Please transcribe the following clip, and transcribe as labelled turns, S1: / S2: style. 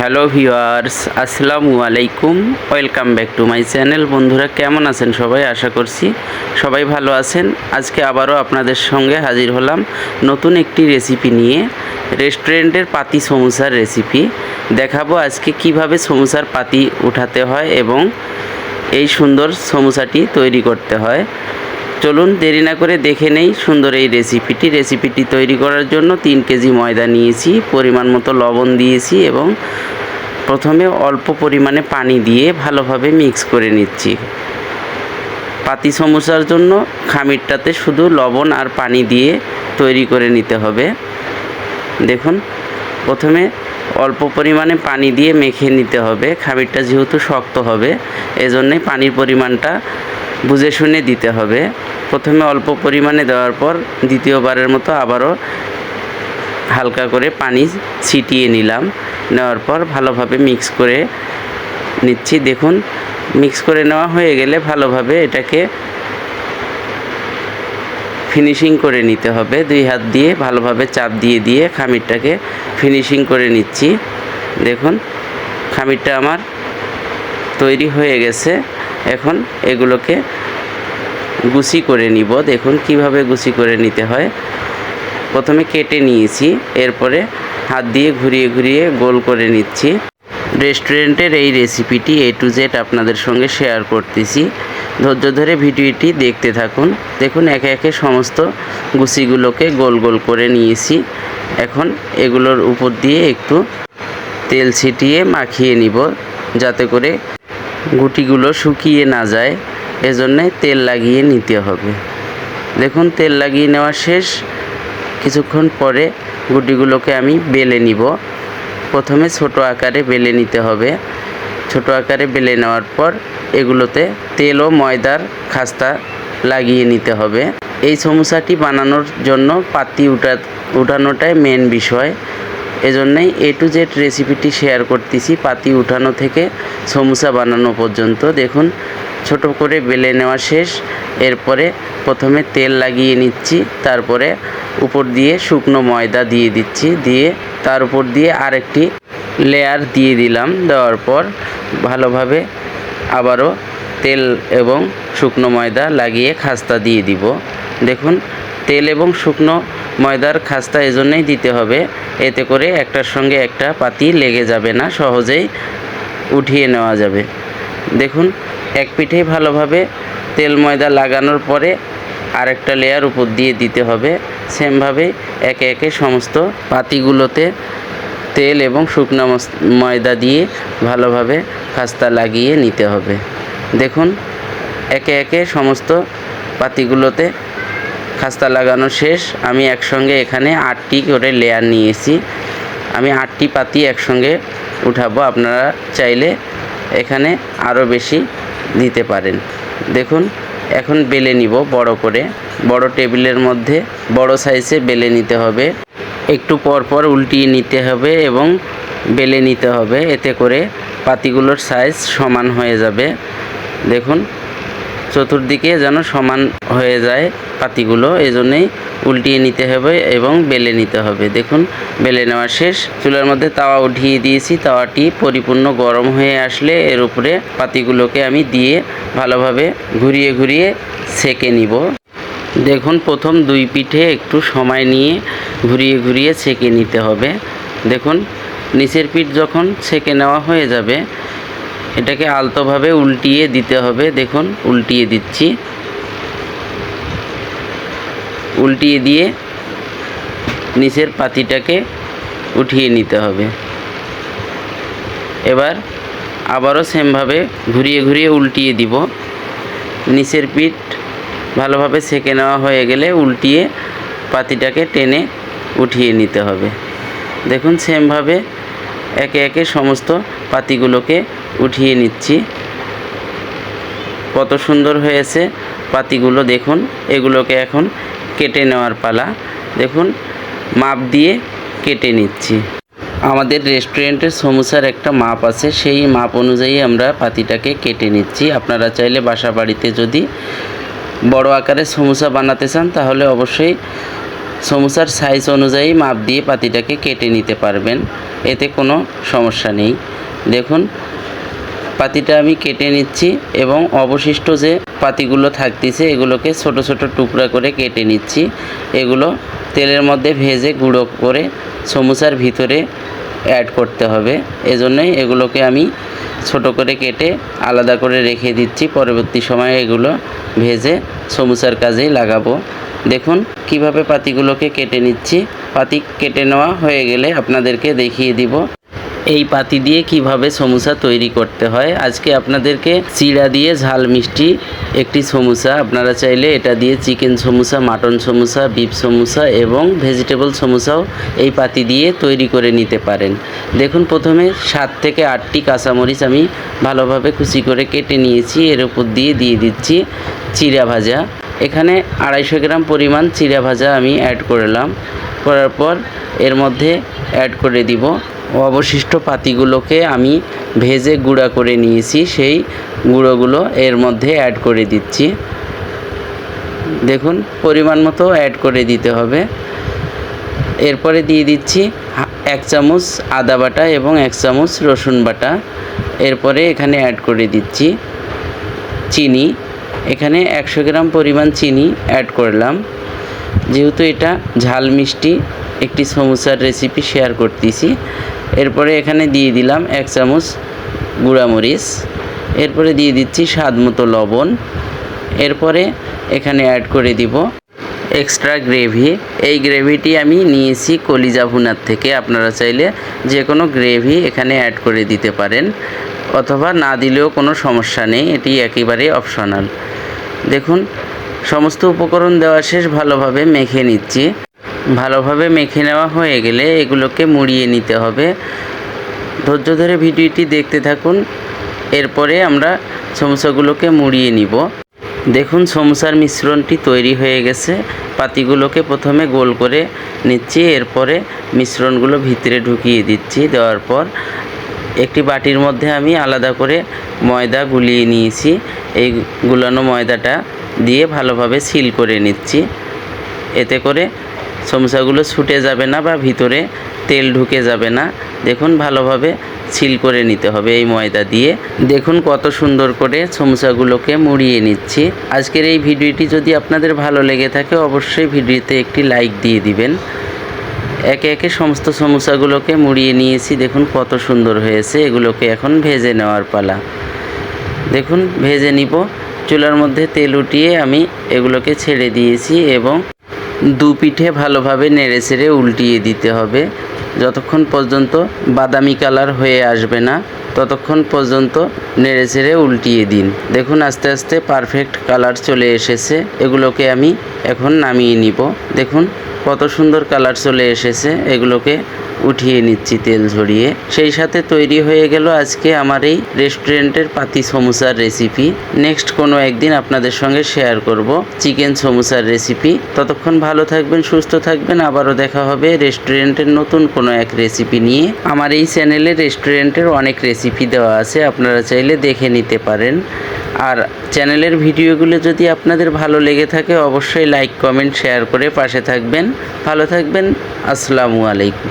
S1: Hello viewers, আসসালামু আলাইকুম। Welcome back to my channel. বন্ধুরা, কেমন আছেন সবাই? আশা করছি সবাই ভালো আছেন। আজকে আবারও আপনাদের সঙ্গে হাজির হলাম নতুন একটি রেসিপি নিয়ে রেস্টুরেন্টের পাতি সমুসার রেসিপি দেখাবো আজকে কীভাবে সমুসার পাতি উঠাতে হয় এবং এই সুন্দর সমুসাটি তৈরি করতে হয়। চলুন দেরি না করে দেখে নেই সুন্দর এই রেসিপিটি রেসিপিটি তৈরি করার জন্য তিন কেজি ময়দা নিয়েছি, পরিমাণ মতো লবণ দিয়েছি এবং প্রথমে অল্প পরিমাণে পানি দিয়ে ভালোভাবে মিক্স করে নিচ্ছি। পাতি সমোসার জন্য খামিরটাতে শুধু লবণ আর পানি দিয়ে তৈরি করে নিতে হবে। দেখুন, প্রথমে অল্প পরিমাণে পানি দিয়ে মেখে নিতে হবে। খামিরটা যেহেতু শক্ত হবে এজন্যই পানির পরিমাণটা বুঝে শুনে দিতে হবে। প্রথমে অল্প পরিমাণে দেওয়ার পর দ্বিতীয়বারের মতো আবারও হালকা করে পানি ছিটিয়ে নিলাম। নেওয়ার পর ভালোভাবে মিক্স করে নিচ্ছি। দেখুন, মিক্স করে নেওয়া হয়ে গেলে ভালোভাবে এটাকে ফিনিশিং করে নিতে হবে। দুই হাত দিয়ে ভালোভাবে চাপ দিয়ে দিয়ে খামিরটাকে ফিনিশিং করে নিচ্ছি। দেখুন, খামিরটা আমার তৈরি হয়ে গেছে। এখন এগুলোকে গুছি করে নিব। দেখুন কীভাবে গুছি করে নিতে হয়। প্রথমে কেটে নিয়েছি, এরপরে হাত দিয়ে ঘুরিয়ে ঘুরিয়ে গোল করে নিচ্ছি। রেস্টুরেন্টের এই রেসিপিটি এ টু জেড আপনাদের সঙ্গে শেয়ার করতেছি। ধৈর্য ধরে ভিডিওটি দেখতে থাকুন। দেখুন একে একে সমস্ত গুছিগুলোকে গোল গোল করে নিয়েছি। এখন এগুলোর উপর দিয়ে একটু তেল ছিটিয়ে মাখিয়ে নিব, যাতে করে গুটিগুলো শুকিয়ে না যায়, এজন্যে তেল লাগিয়ে নিতে হবে। দেখুন, তেল লাগিয়ে নেওয়া শেষ। কিছুক্ষণ পরে গুটিগুলোকে আমি বেলে নিব। প্রথমে ছোট আকারে বেলে নিতে হবে। ছোট আকারে বেলে নেওয়ার পর এগুলোতে তেল ও ময়দার খাস্তা লাগিয়ে নিতে হবে। এই সমোসাটি বানানোর জন্য পাতি উঠা, উঠানোটাই মেন বিষয়। এজন্যই এ টু জেড রেসিপিটি শেয়ার করতেছি পাতি উঠানো থেকে সমোসা বানানো পর্যন্ত। দেখুন, ছোট করে বেলে নেওয়া শেষ। এরপরে প্রথমে তেল লাগিয়ে নিচ্ছি, তারপরে উপর দিয়ে শুকনো ময়দা দিয়ে দিচ্ছি, দিয়ে তার উপর দিয়ে আরেকটি লেয়ার দিয়ে দিলাম। দেওয়ার পর ভালোভাবে আবারও তেল এবং শুকনো ময়দা লাগিয়ে খাস্তা দিয়ে দিব। দেখুন, তেল এবং শুকনো ময়দার খাস্তা এজন্যই দিতে হবে। এতে করে একটার সঙ্গে একটা পাতি লেগে যাবে না, সহজেই উঠিয়ে নেওয়া যাবে। দেখুন, এক পিঠে ভালোভাবে তেল ময়দা লাগানোর পরে আরেকটা লেয়ার উপর দিয়ে দিতে হবে। সেমভাবে একে একে সমস্ত পাতিগুলোতে তেল এবং শুকনো ময়দা দিয়ে ভালোভাবে খাস্তা লাগিয়ে নিতে হবে। দেখুন, একে একে সমস্ত পাতিগুলোতে খাস্তা লাগানো শেষ। আমি একসঙ্গে এখানে আটটি করে লেয়ার নিয়েছি। আমি আটটি পাতি একসঙ্গে উঠাবো, আপনারা চাইলে এখানে আরও বেশি দিতে পারেন। দেখুন, এখন বেলে নিব বড় করে। বড় টেবিলের মধ্যে বড় সাইজে বেলে নিতে হবে। একটু পর পর উল্টিয়ে নিতে হবে এবং বেলে নিতে হবে। এতে করে পাতিগুলোর সাইজ সমান হয়ে যাবে। দেখুন চতুর্দিকে যেন সমান হয়ে যায় পাতিগুলো এই জন্যেই উল্টিয়ে নিতে হবে এবং বেলে নিতে হবে। দেখুন, বেলে নেওয়া শেষ। চুলার মধ্যে তাওয়া উঠিয়ে দিয়েছি। তাওয়াটি পরিপূর্ণ গরম হয়ে আসলে এর উপরে পাতিগুলোকে আমি দিয়ে ভালোভাবে ঘুরিয়ে ঘুরিয়ে সেকে নিব। দেখুন, প্রথম দুই পিঠে একটু সময় নিয়ে ঘুরিয়ে ঘুরিয়ে সেকে নিতে হবে। দেখুন, নিচের পিঠ যখন সেকে নেওয়া হয়ে যাবে এটাকে আলতোভাবে উল্টিয়ে দিতে হবে, দেখুন, উল্টিয়ে দিচ্ছি। উল্টিয়ে দিয়ে নিচের পাতিটাকে উঠিয়ে নিতে হবে। এবার আবারও সেমভাবে ঘুরিয়ে ঘুরিয়ে উল্টিয়ে দিব। নিচের পিঠ ভালোভাবে সেকে নেওয়া হয়ে গেলে উল্টিয়ে পাতিটাকে টেনে উঠিয়ে নিতে হবে। দেখুন, সেমভাবে একে একে সমস্ত পাতিগুলোকে উঠিয়ে নিচ্ছি। কত সুন্দর হয়েছে পাতিগুলো দেখুন, এগুলোকে এখন কেটে নেওয়ার পালা। দেখুন, মাপ দিয়ে কেটে নিচ্ছি। আমাদের রেস্টুরেন্টের সমোসার একটা মাপ আছে, সেই মাপ অনুযায়ী আমরা পাতিটাকে কেটে নিচ্ছি। আপনারা চাইলে বাসা বাড়িতে যদি বড় আকারে সমোসা বানাতে চান, তাহলে অবশ্যই সমুসার সাইজ অনুযায়ী মাপ দিয়ে পাতিটাকে কেটে নিতে পারবেন। এতে কোনো সমস্যা নেই। দেখুন, পাতিটা আমি কেটে নিচ্ছি এবং অবশিষ্ট যে পাতিগুলো থাকতেছে, এগুলোকে ছোট ছোট টুকরা করে কেটে নিচ্ছি। এগুলো তেলের মধ্যে ভেজে গুঁড়ো করে সমুসার ভিতরে অ্যাড করতে হবে। এজন্যই এগুলোকে আমি ছোট করে কেটে আলাদা করে রেখে দিচ্ছি। পরবর্তী সময়ে এগুলো ভেজে সমুসার কাজেই লাগাবো। দেখুন, কীভাবে পাতিগুলোকে কেটে নিচ্ছি। পাতি কেটে নেওয়া হয়ে গেলে আপনাদেরকে দেখিয়ে দিব। এই পাতি দিয়ে কীভাবে সমুসা তৈরি করতে হয়। আজকে আপনাদেরকে চিড়া দিয়ে ঝাল মিষ্টি একটি সমুসা আপনারা চাইলে এটা দিয়ে chicken samosa mutton samosa beef samosa এবং ভেজিটেবল সমুসাও এই পাতি দিয়ে তৈরি করে নিতে পারেন। দেখুন, প্রথমে সাত থেকে আটটি কাঁচামরিচ আমি ভালোভাবে কুচি করে কেটে নিয়েছি। এর উপর দিয়ে দিয়ে দিচ্ছি চিড়া ভাজা। এখানে আড়াইশো গ্রাম পরিমাণ চিড়া ভাজা আমি অ্যাড করলাম। করার পর এর মধ্যে অ্যাড করে দিব। অবশিষ্ট পাতিগুলোকে আমি ভেজে গুঁড়া করে নিয়েছি। সেই গুঁড়োগুলো এর মধ্যে অ্যাড করে দিচ্ছি। দেখুন, পরিমাণ মতো অ্যাড করে দিতে হবে। এরপরে দিয়ে দিচ্ছি এক চামচ আদা বাটা এবং এক চামচ রসুন বাটা। এরপরে এখানে অ্যাড করে দিচ্ছি চিনি। এখানে একশো গ্রাম পরিমাণ চিনি অ্যাড করলাম। যেহেতু এটা ঝাল মিষ্টি, একটি সমুসার রেসিপি শেয়ার করতেছি। এরপরে এখানে দিয়ে দিলাম এক চামচ গুঁড়ামরিচ। এরপরে দিয়ে দিচ্ছি স্বাদ মতো লবণ। এরপরে এখানে অ্যাড করে দিব এক্সট্রা গ্রেভি এই গ্রেভিটি আমি নিয়েছি কলিজা ভুনার থেকে। আপনারা চাইলে যে কোনো গ্রেভি এখানে অ্যাড করে দিতে পারেন। অথবা না দিলেও কোনো সমস্যা নেই, এটি একেবারেই অপশনাল দেখুন, সমস্ত উপকরণ দেওয়া শেষ, ভালোভাবে মেখে নিচ্ছি। ভালোভাবে মেখে নেওয়া হয়ে গেলে এগুলোকে মুড়িয়ে নিতে হবে। ধৈর্য ধরে ভিডিওটি দেখতে থাকুন। এরপরে আমরা সমস্যাগুলোকে মুড়িয়ে নিব। দেখুন সমুসার মিশ্রণটি তৈরি হয়ে গেছে। পাতিগুলোকে প্রথমে গোল করে নিচ্ছি। এরপরে মিশ্রণগুলো ভিতরে ঢুকিয়ে দিচ্ছি দেওয়ার পর। একটি বাটির মধ্যে আমি আলাদা করে ময়দা গুলিয়ে নিয়েছি। এই গুলানো ময়দাটা দিয়ে ভালোভাবে সিল করে নিচ্ছি। এতে করে সমস্যাগুলো ছুটে যাবে না বা ভিতরে তেল ঢুকে যাবে না। দেখুন, ভালোভাবে সিল করে নিতে হবে এই ময়দা দিয়ে। দেখুন, কত সুন্দর করে সমস্যাগুলোকে মুড়িয়ে নিচ্ছি। আজকের এই ভিডিওটি যদি আপনাদের ভালো লেগে থাকে, অবশ্যই ভিডিওতে একটি লাইক দিয়ে দিবেন। একে একে সমস্ত সমস্যাগুলোকে মুড়িয়ে নিয়েছি। দেখুন কত সুন্দর হয়েছে। এগুলোকে এখন ভেজে নেওয়ার পালা। দেখুন, ভেজে নিব। চুলার মধ্যে তেল উঠিয়ে আমি এগুলোকে ছেড়ে দিয়েছি এবং দু পিঠে ভালোভাবে নেড়ে ছেড়ে উল্টিয়ে দিতে হবে। যতক্ষণ পর্যন্ত বাদামি কালার হয়ে আসবে না ততক্ষণ পর্যন্ত নেড়ে ছেড়ে উল্টিয়ে দিন। দেখুন, আস্তে আস্তে পারফেক্ট কালার চলে এসেছে। এগুলোকে আমি এখন নামিয়ে নিব। দেখুন, কত সুন্দর কালার চলে এসেছে। এগুলোকে উঠিয়ে নিচ্ছি তেল ঝরিয়ে। সেই সাথে তৈরি হয়ে গেল আজকে আমার এই রেস্টুরেন্টের পাতি সমুসার রেসিপি। নেক্সট কোনো একদিন আপনাদের সঙ্গে শেয়ার করব চিকেন সমুসার রেসিপি। ততক্ষণ ভালো থাকবেন, সুস্থ থাকবেন। আবারও দেখা হবে রেস্টুরেন্টের নতুন কোনো এক রেসিপি নিয়ে। আমার এই চ্যানেলে রেস্টুরেন্টের অনেক রেসিপি দেওয়া আছে, আপনারা চাইলে দেখে নিতে পারেন। আর চ্যানেলের ভিডিওগুলো যদি আপনাদের ভালো লেগে থাকে, অবশ্যই লাইক, কমেন্ট, শেয়ার করে পাশে থাকবেন। ভালো থাকবেন, আসসালামু আলাইকুম।